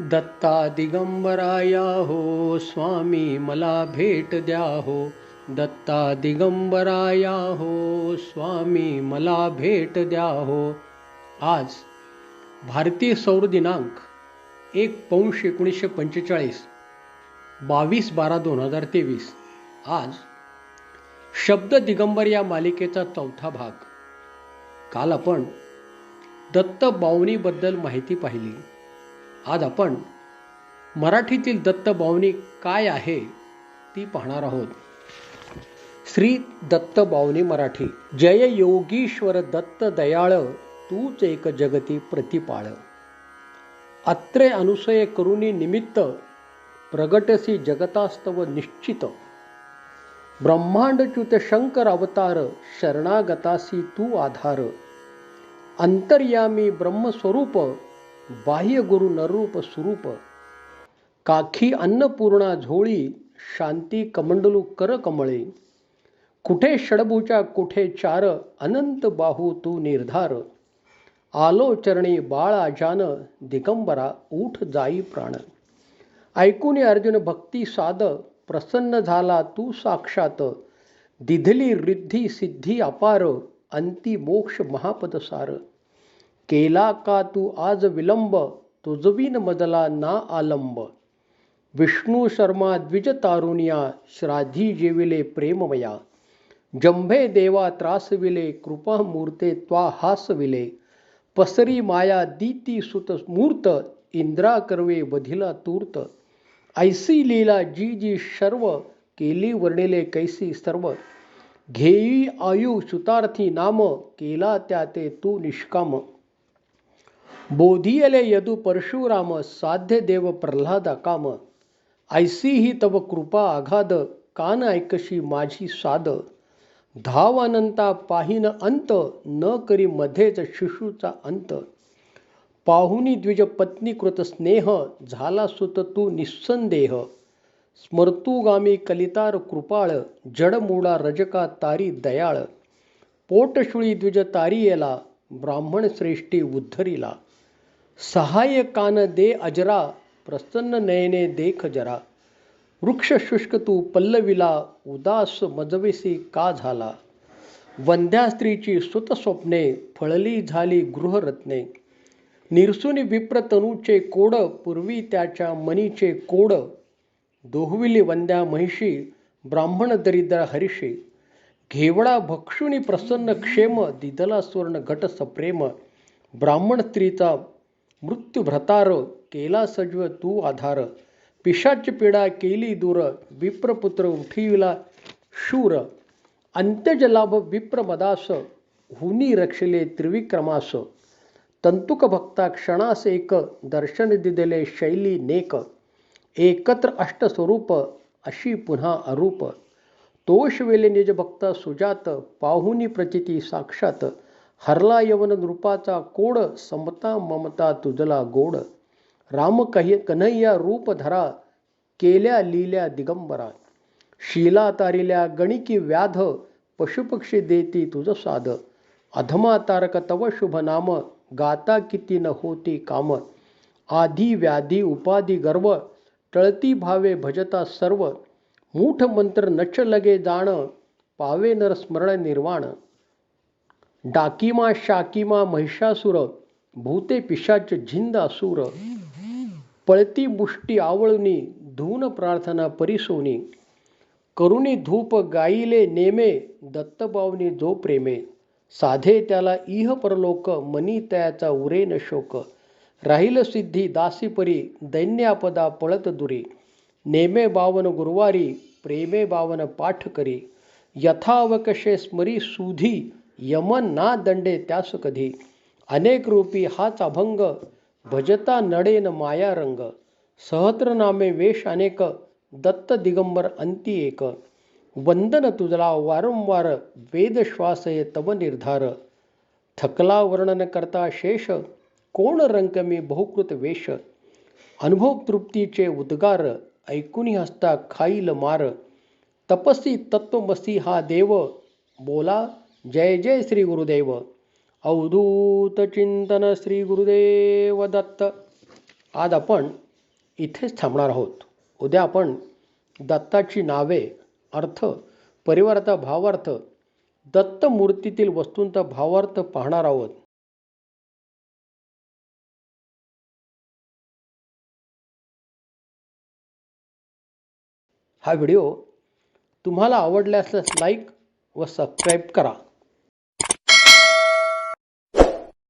दत्ता दिगंबराया हो स्वामी मला भेट द्या हो दत्ता दिगंबराया हो स्वामी मला भेट द्या हो आज भारतीय सौर दिनांक एक पौंश एकोणीसशे पंचेचाळीस बावीस बारा दोन हजार तेवीस. आज शब्द दिगंबर या मालिकेचा चौथा भाग. काल आपण दत्त बावनीबद्दल माहिती पाहिली. आज आपण मराठीतील दत्त बावनी काय आहे ती पाहणार आहोत. श्री दत्त बावनी मराठी. जय योगीश्वर दत्त दयाळ तूच एक जगती प्रतिपाळ. अत्रे अनुसय करुणी निमित्त प्रगटसी जगतास्तव निश्चित. ब्रह्मांडच्युत शंकर अवतार शरणागतासी तू आधार. अंतर्यामी ब्रह्मस्वरूप बाह्य गुरु नरूप स्वरूप काखी अन्नपूर्णा झोळी शांती कमंडलू कर कमळे. कुठे षडभुजा कुठे चार अनंत बाहू तू निर्धार. आलो चरणी बाळा जान दिगंबरा ऊठ जाई प्राण. ऐकून अर्जुन भक्ती साध प्रसन्न झाला तू साक्षात. दिधली रिद्धी सिद्धी अपार अंती मोक्ष महापद सार. केला का तू आज विलंब? तुझवीन मजला ना आलंब. विष्णू शर्मा द्विज तारुण्या श्राद्धी जेविले प्रेममया जंभे देवा त्रासविले कृपा मूर्ते त्वा हासविले. पसरी माया दीती सुत मूर्त इंद्रा कर्वे बधिला तूर्त. ऐसी लीला जी जी सर्व केली वर्णिले कैसी सर्व. घेई आयु सुतार्थी नाम केला त्या ते तू निष्काम. बोधियले यदु परशुराम साध्य देव प्रल्हादा काम. ऐसी ही तव कृपा आघाद कान ऐकशी माझी साद धाव अनंता पाहिन अंत न करी मध्येच शिशूचा अंत. पाहुनी द्विज पत्नी कृत स्नेह झाला सुत तू निस्संदेह स्मर्तुगामी कलितार कृपाळ जडमूळा रजका तारी दयाळ. पोटशुळी द्विज तारियेला ब्राह्मण श्रेष्ठी उद्धरीला. सहाय्य दे अजरा प्रसन्न नयने देख जरा वृक्ष शुष्क तू पल्लविला उदास मजवेसी का झाला वंध्या स्त्रीची सुत स्वप्ने फळली झाली गृहरत्ने निरसुनी विप्र तनूचे कोड पूर्वी त्याच्या मनीचे कोड दोहविली वंद्या महिषी ब्राह्मण दरिद्र हरिषी घेवडा भक्षुनी प्रसन्न क्षेम दिदला स्वर्ण घट सप्रेम ब्राह्मण स्त्रीचा मृत्यू भ्रतार केला सजव तू आधार. पिशाच पिडा केली दूर विप्रपुत्र उठिविला शूर. अंत्यजलाभ विप्रमदास विप्र मदास हुनी रक्षले त्रिविक्रमास. तंतुक भक्ता क्षणास एक दर्शन दिदले शैली नेक. एकत्र अष्टस्वरूप अशी पुन्हा अरूप. तोष वेले निज भक्ता सुजात पाहुनी प्रचिती साक्षात. हरला यवन नृपाचा कोड समता ममता तुझला गोड. राम कहि कन्हैया रूप धरा केल्या लिल्या दिगंबरा. शिला तारिल्या गणिकी व्याध पशुपक्षी देती तुझ साध. अधमा तारक तव शुभ नाम गाता किती न होती काम. आधी व्याधी उपाधी गर्व टळती भावे भजता सर्व. मूठ मंत्र नच लगे जाण पावे नर स्मरण निर्वाण. डाकिमा शाकिमा महिषासुर भूते पिशाच झिंद असुर. पळती मुष्टी आवळुनी धून प्रार्थना परिसोनी. करुणी धूप गाईले नेमे दत्तबावनी जो प्रेमे. साधे त्याला इह परलोक मनी तयाचा उरे न शोक. राहील सिद्धी दासीपरी दैन्यापदा पळत दुरी. नेमे बावन गुरुवारी प्रेमे बावन पाठ करी. यथावकशे स्मरी सुधी यमन ना दंडे त्यास कधी. अनेक रूपी हाच अभंग भजता नडेन माया रंग. सहस्र नामे वेश अनेक दत्त दिगंबर अंती एक. वंदन तुझला वारंवार वेदश्वासये तव निर्धार. थकला वर्णन करता शेष कोण रंकमी बहुकृत वेश अनुभव तृप्तीचे उद्गार ऐकुनी हसता खाईल मार. तपसी तत्वमसी हा देव बोला जय जय श्री गुरुदेव. अवधूत चिंतन श्री गुरुदेव दत्त. आज आपण इथेच थांबणार आहोत. उद्या आपण दत्ताची नावे अर्थ परिवर्त भावार्थ दत्तमूर्तीतील वस्तूंचा भावार्थ पाहणार आहोत. हा व्हिडिओ तुम्हाला आवडल्यास लाईक व सबस्क्राईब करा.